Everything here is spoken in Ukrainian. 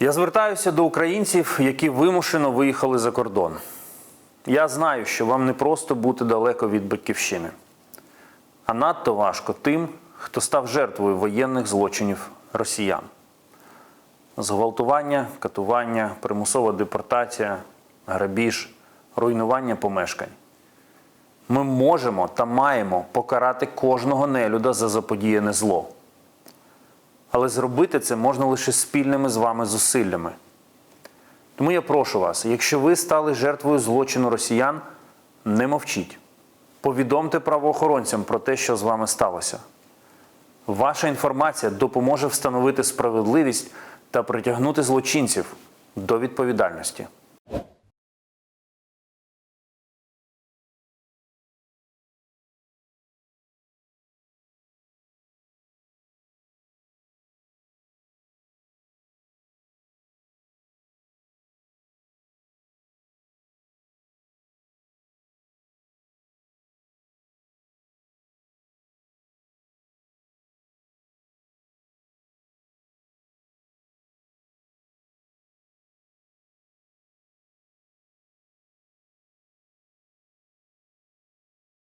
Я звертаюся до українців, які вимушено виїхали за кордон. Я знаю, що вам не просто бути далеко від батьківщини, а надто важко тим, хто став жертвою воєнних злочинів росіян. Зґвалтування, катування, примусова депортація, грабіж, руйнування помешкань. Ми можемо та маємо покарати кожного нелюда за заподіяне зло. Але зробити це можна лише спільними з вами зусиллями. Тому я прошу вас, якщо ви стали жертвою злочину росіян, не мовчіть. Повідомте правоохоронцям про те, що з вами сталося. Ваша інформація допоможе встановити справедливість та притягнути злочинців до відповідальності.